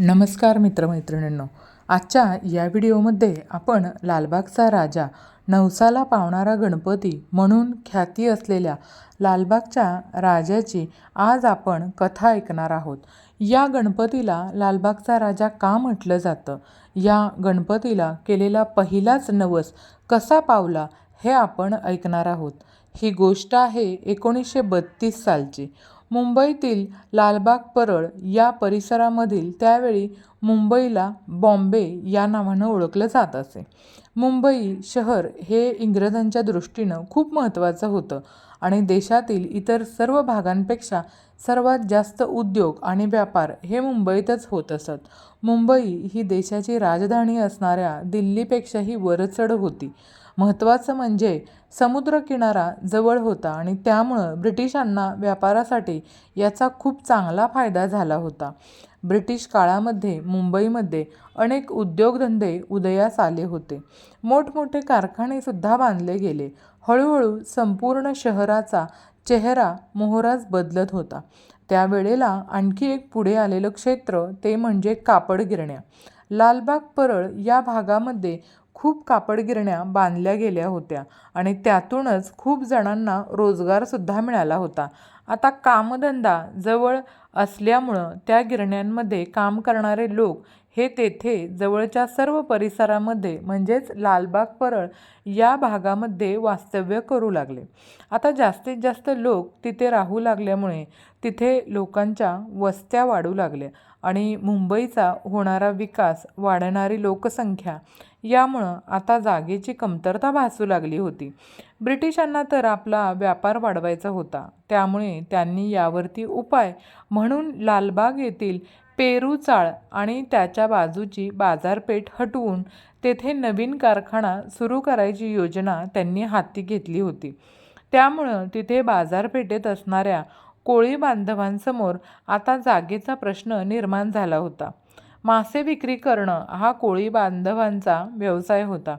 नमस्कार मित्रमैत्रिणींनो. आजच्या या व्हिडिओमध्ये आपण लालबागचा राजा नवसाला पावणारा गणपती म्हणून ख्याती असलेल्या लालबागच्या राजाची आज आपण कथा ऐकणार आहोत. या गणपतीला लालबागचा राजा का म्हटलं जातं? या गणपतीला केलेला पहिलाच नवस कसा पावला हे आपण ऐकणार आहोत. ही गोष्ट आहे एकोणीसशे बत्तीस सालची. मुंबईतील लालबाग परळ या परिसरामधील त्यावेळी मुंबईला बॉम्बे या नावानं ओळखलं जात असे. मुंबई शहर हे इंग्रजांच्या दृष्टीनं खूप महत्त्वाचं होतं आणि देशातील इतर सर्व भागांपेक्षा सर्वात जास्त उद्योग आणि व्यापार हे मुंबईतच होत असत. मुंबई ही देशाची राजधानी असणाऱ्या दिल्लीपेक्षाही वरचढ होती. महत्त्वाचं म्हणजे समुद्रकिनारा जवळ होता आणि त्यामुळं ब्रिटिशांना व्यापारासाठी याचा खूप चांगला फायदा झाला होता. ब्रिटिश काळामध्ये मुंबईमध्ये अनेक उद्योगधंदे उदयास आले होते. मोठमोठे कारखानेसुद्धा बांधले गेले. हळूहळू संपूर्ण शहराचा चेहरा मोहराच बदलत होता. त्यावेळेला आणखी एक पुढे आलेलं क्षेत्र ते म्हणजे कापड गिरण्या. लालबाग परळ या भागामध्ये खूप कापड गिरण्या बांधल्या गेल्या होत्या आणि त्यातूनच खूप जणांना रोजगारसुद्धा मिळाला होता. आता कामधंदा जवळ असल्यामुळं त्या गिरण्यांमध्ये काम करणारे लोक हे तेथे जवळच्या सर्व परिसरामध्ये म्हणजेच लालबाग परळ या भागामध्ये वास्तव्य करू लागले. आता जास्तीत जास्त लोक तिथे राहू लागल्यामुळे तिथे लोकांच्या वस्त्या वाढू लागल्या आणि मुंबईचा होणारा विकास वाढणारी लोकसंख्या यामुळं आता जागेची कमतरता भासू लागली होती. ब्रिटिशांना तर आपला व्यापार वाढवायचा होता. त्यामुळे त्यांनी यावरती उपाय म्हणून लालबाग येथील पेरू चाळ आणि त्याच्या बाजूची बाजारपेठ हटवून तेथे नवीन कारखाना सुरू करायची योजना त्यांनी हाती घेतली होती. त्यामुळं तिथे बाजारपेठेत असणाऱ्या कोळी बांधवांसमोर आता जागेचा प्रश्न निर्माण झाला होता. मासे विक्री करणं हा कोळी बांधवांचा व्यवसाय होता.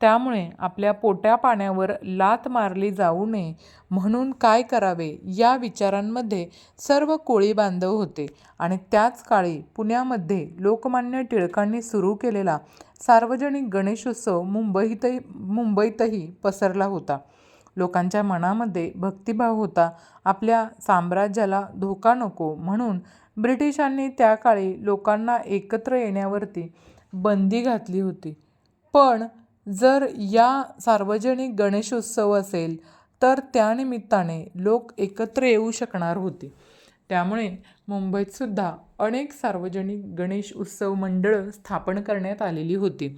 त्यामुळे आपल्या पोट्या पाण्यावर लात मारली जाऊ नये म्हणून काय करावे या विचारांमध्ये सर्व कोळी बांधव होते आणि त्याच काळी पुण्यामध्ये लोकमान्य टिळकांनी सुरू केलेला सार्वजनिक गणेशोत्सव मुंबईतही मुंबईतही पसरला होता. लोकांच्या मनामध्ये भक्तिभाव होता. आपल्या साम्राज्याला धोका नको म्हणून ब्रिटिशांनी त्या काळी लोकांना एकत्र येण्यावरती बंदी घातली होती. पण जर या सार्वजनिक गणेशोत्सव असेल तर त्यानिमित्ताने लोक एकत्र येऊ शकणार होते. त्यामुळे मुंबईतसुद्धा अनेक सार्वजनिक गणेश उत्सव मंडळं स्थापन करण्यात आलेली होती.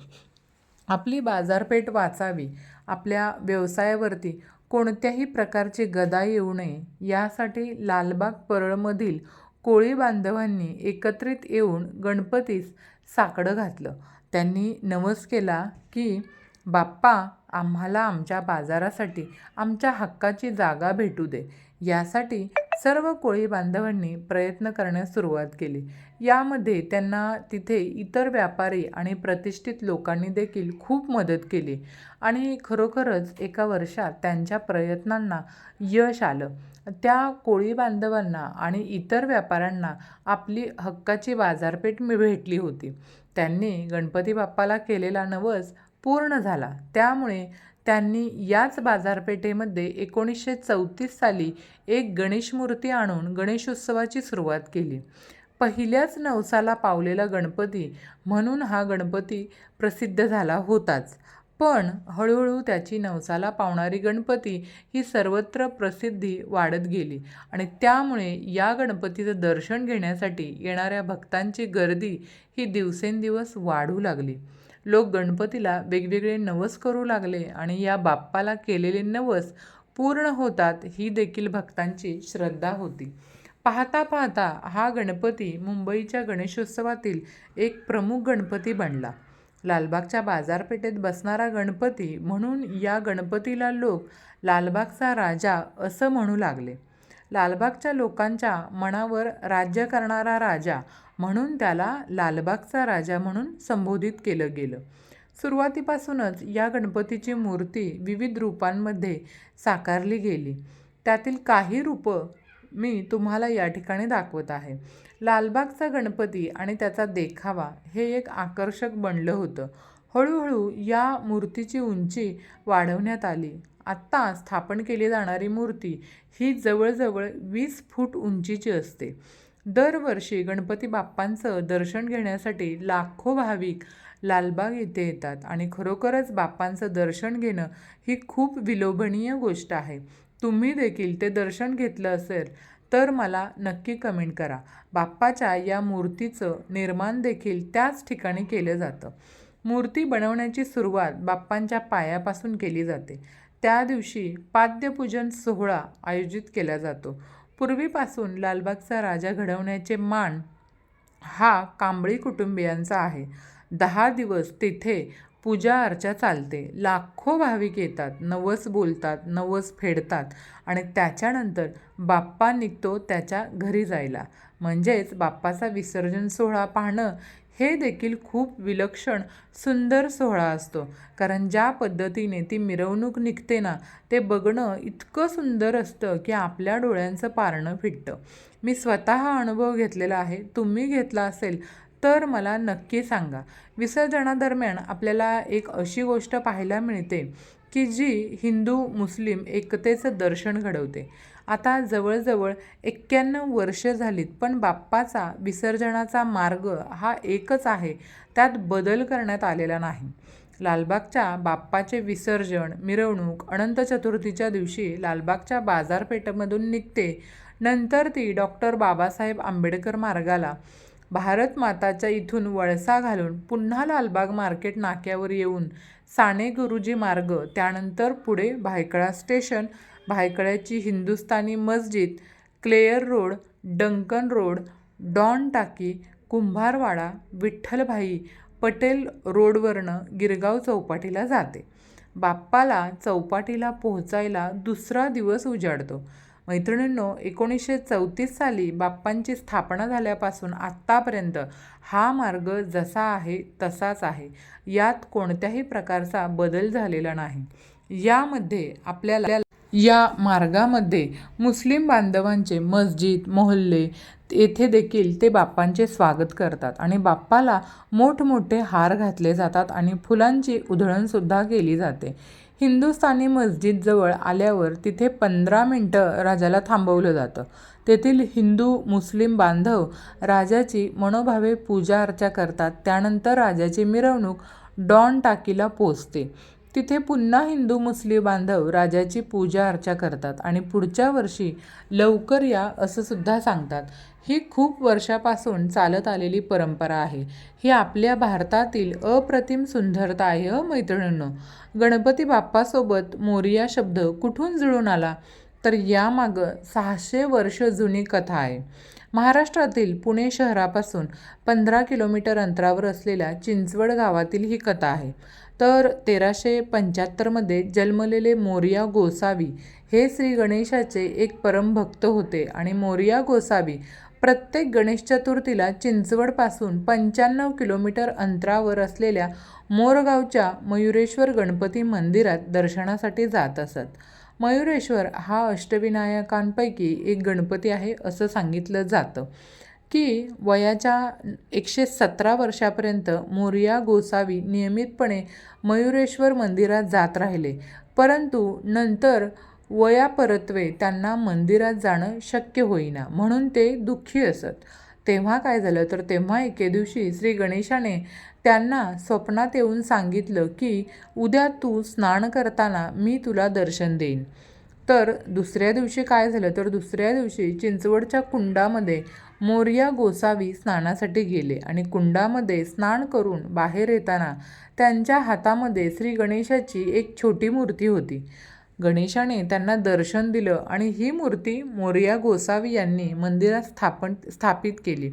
आपली बाजारपेठ वाचावी आपल्या व्यवसायावरती कोणत्याही प्रकारची गदा येऊ नये यासाठी लालबाग परळमधील कोळी बांधवांनी एकत्रित येऊन गणपतीस साकडं घातलं. त्यांनी नवस केला की बाप्पा आम्हाला आमच्या बाजारासाठी आमच्या हक्काची जागा भेटू दे. यासाठी सर्व कोळी बांधवांनी प्रयत्न करण्यास सुरुवात केली. यामध्ये त्यांना तिथे इतर व्यापारी आणि प्रतिष्ठित लोकांनी देखील खूप मदत केली. आणि खरोखरच एका वर्षात त्यांच्या प्रयत्नांना यश आलं. त्या कोळी बांधवांना आणि इतर व्यापाऱ्यांना आपली हक्काची बाजारपेठ भेटली होती. त्यांनी गणपती बाप्पाला केलेला नवस पूर्ण झाला. त्यामुळे त्यांनी याच बाजारपेठेमध्ये एकोणीसशे चौतीस साली एक गणेश मूर्ती आणून गणेशोत्सवाची सुरुवात केली. पहिल्याच नवसाला पावलेला गणपती म्हणून हा गणपती प्रसिद्ध झाला होताच. पण हळूहळू त्याची नवसाला पावणारी गणपती ही सर्वत्र प्रसिद्धी वाढत गेली आणि त्यामुळे या गणपतीचं दर्शन घेण्यासाठी येणाऱ्या भक्तांची गर्दी ही दिवसेंदिवस वाढू लागली. लोक गणपतीला वेगवेगळे नवस करू लागले आणि या बाप्पाला केलेले नवस पूर्ण होतात ही देखील भक्तांची श्रद्धा होती. पाहता पाहता हा गणपती मुंबईच्या गणेशोत्सवातील एक प्रमुख गणपती बनला. लालबागच्या बाजारपेठेत बसणारा गणपती म्हणून या गणपतीला लोक लालबागचा राजा असं म्हणू लागले. लालबागच्या लोकांच्या मनावर राज्य करणारा राजा म्हणून त्याला लालबागचा राजा म्हणून संबोधित केलं गेलं. सुरुवातीपासूनच या गणपतीची मूर्ती विविध रूपांमध्ये साकारली गेली. त्यातील काही रूपं मी तुम्हाला या ठिकाणी दाखवत आहे. लालबागचा गणपती आणि त्याचा देखावा हे एक आकर्षक बनलं होतं. हळूहळू या मूर्तीची उंची वाढवण्यात आली. आत्ता स्थापन केली जाणारी मूर्ती ही जवळजवळ वीस फूट उंचीची असते. दरवर्षी गणपती बाप्पांचं दर्शन घेण्यासाठी लाखो भाविक लालबाग येथे येतात आणि खरोखरच बाप्पांचं दर्शन घेणं ही खूप विलोभनीय गोष्ट आहे. तुम्ही देखील ते दर्शन घेतलं असेल तर मला नक्की कमेंट करा. बाप्पाच्या या मूर्तीचं निर्माण देखील त्याच ठिकाणी केलं जातं. मूर्ती बनवण्याची सुरुवात बाप्पांच्या पायापासून केली जाते. त्या दिवशी पाद्यपूजन सोहळा आयोजित केला जातो. पूर्वीपासून लालबागचा राजा घडवण्याचे मान हा कांबळी कुटुंबियांचा आहे. दहा दिवस तिथे पूजा अर्चा चालते. लाखो भाविक येतात. नवस बोलतात नवस फेडतात आणि त्याच्यानंतर बाप्पा निघतो त्याच्या घरी जायला. म्हणजेच बाप्पाचा विसर्जन सोहळा पाहणं हे देखील खूप विलक्षण सुंदर सोहळा असतो. कारण ज्या पद्धतीने ती मिरवणूक निघते ना ते बघणं इतकं सुंदर असतं की आपल्या डोळ्यांचं पारणं फिटतं. मी स्वतः हा अनुभव घेतलेला आहे. तुम्ही घेतला असेल तर मला नक्की सांगा. विसर्जनादरम्यान आपल्याला एक अशी गोष्ट पाहायला मिळते की जी हिंदू मुस्लिम एकतेचं दर्शन घडवते. आता जवळजवळ एक्क्याण्णव वर्ष झालीत पण बाप्पाचा विसर्जनाचा मार्ग हा एकच आहे. त्यात बदल करण्यात आलेला नाही. लालबागच्या बाप्पाचे विसर्जन मिरवणूक अनंत चतुर्थीच्या दिवशी लालबागच्या बाजारपेठेमधून निघते. नंतर ती डॉक्टर बाबासाहेब आंबेडकर मार्गाला भारत माताच्या इथून वळसा घालून पुन्हा लालबाग मार्केट नाक्यावर येऊन साने गुरुजी मार्ग त्यानंतर पुढे Byculla station भायखळ्याची Hindustani Masjid Clare road Duncan road Don Taki Kumbharwada Vithalbhai Patel रोडवरनं Girgaon चौपाटीला जाते. बाप्पाला चौपाटीला पोहोचायला दुसरा दिवस उजाडतो. मैत्रिणींनो एकोणीसशे चौतीस साली बाप्पांची स्थापना झाल्यापासून आत्तापर्यंत हा मार्ग जसा आहे तसाच आहे. यात कोणत्याही प्रकारचा बदल झालेला नाही. यामध्ये आपल्याला या मार्गामध्ये मुस्लिम बांधवांचे मस्जिद मोहल्ले येथे देखील ते बाप्पांचे स्वागत करतात आणि बाप्पाला मोठमोठे हार घातले जातात आणि फुलांची उधळणसुद्धा केली जाते. हिंदुस्थानी मस्जिदजवळ आल्यावर तिथे पंधरा मिनटं राजाला थांबवलं जातं. तेथील हिंदू मुस्लिम बांधव राजाची मनोभावे पूजा अर्चा करतात. त्यानंतर राजाची मिरवणूक डॉन टाकीला पोचते. तिथे पुन्हा हिंदू मुस्लिम बांधव राजाची पूजा अर्चा करतात आणि पुढच्या वर्षी लवकर या असं सुद्धा सांगतात. ही खूप वर्षापासून चालत आलेली परंपरा आहे. ही आपल्या भारतातील अप्रतिम सुंदरता आहे अ मैत्रिणींनो. गणपती बाप्पासोबत मोरिया शब्द कुठून जुळून आला? तर यामागं सहाशे वर्ष जुनी कथा आहे. महाराष्ट्रातील पुणे शहरापासून पंधरा किलोमीटर अंतरावर असलेल्या चिंचवड गावातील ही कथा आहे. तर तेराशे पंच्याहत्तरमध्ये जन्मलेले मोरिया गोसावी हे श्री गणेशाचे एक परमभक्त होते आणि मोरिया गोसावी प्रत्येक गणेश चतुर्थीला चिंचवडपासून पंच्याण्णव किलोमीटर अंतरावर असलेल्या मोरगावच्या मयुरेश्वर गणपती मंदिरात दर्शनासाठी जात असत. मयुरेश्वर हा अष्टविनायकांपैकी एक गणपती आहे असं सांगितलं जातं. की वयाच्या एकशे सतरा वर्षापर्यंत मोरिया गोसावी नियमितपणे मयुरेश्वर मंदिरात जात राहिले. परंतु नंतर वयापरत्वे त्यांना मंदिरात जाणं शक्य होईना म्हणून ते दुःखी असत. तेव्हा काय झालं? तर तेव्हा एके दिवशी श्री गणेशाने त्यांना स्वप्नात येऊन सांगितलं की उद्या तू स्नान करताना मी तुला दर्शन देईन. तर दुसऱ्या दिवशी काय झालं? तर दुसऱ्या दिवशी चिंचवडच्या कुंडामध्ये मोर्या गोसावी स्नानासाठी गेले आणि कुंडामध्ये स्नान करून बाहेर येताना त्यांच्या हातामध्ये श्री गणेशाची एक छोटी मूर्ती होती. गणेशाने त्यांना दर्शन दिलं आणि ही मूर्ती मोरिया गोसावी यांनी मंदिरात स्थापन स्थापित केली.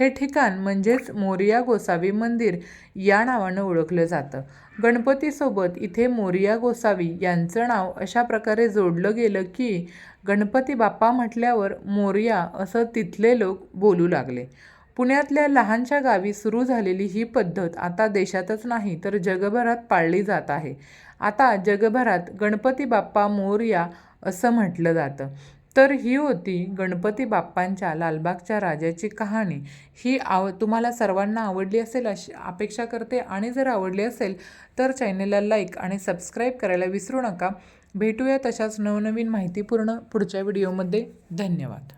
हे ठिकाण म्हणजेच मोरिया गोसावी मंदिर या नावानं ओळखलं जातं. गणपतीसोबत इथे मोरिया गोसावी यांचं नाव अशा प्रकारे जोडलं गेलं की गणपती बाप्पा म्हटल्यावर मोरिया असं तिथले लोक बोलू लागले. पुण्यातल्या लहानशा गावी सुरू झालेली ही पद्धत आता देशातच नाही तर जगभरात पाळली जात आहे. आता जगभरात गणपती बाप्पा मोरया असं म्हटलं जातं. तर ही होती गणपती बाप्पांच्या लालबागच्या राजाची कहाणी. ही आव तुम्हाला सर्वांना आवडली असेल अशी अपेक्षा करते आणि जर आवडली असेल तर चॅनेलला लाईक आणि सबस्क्राईब करायला विसरू नका. भेटूया तशाच नवनवीन माहितीपूर्ण पुढच्या व्हिडिओमध्ये. धन्यवाद.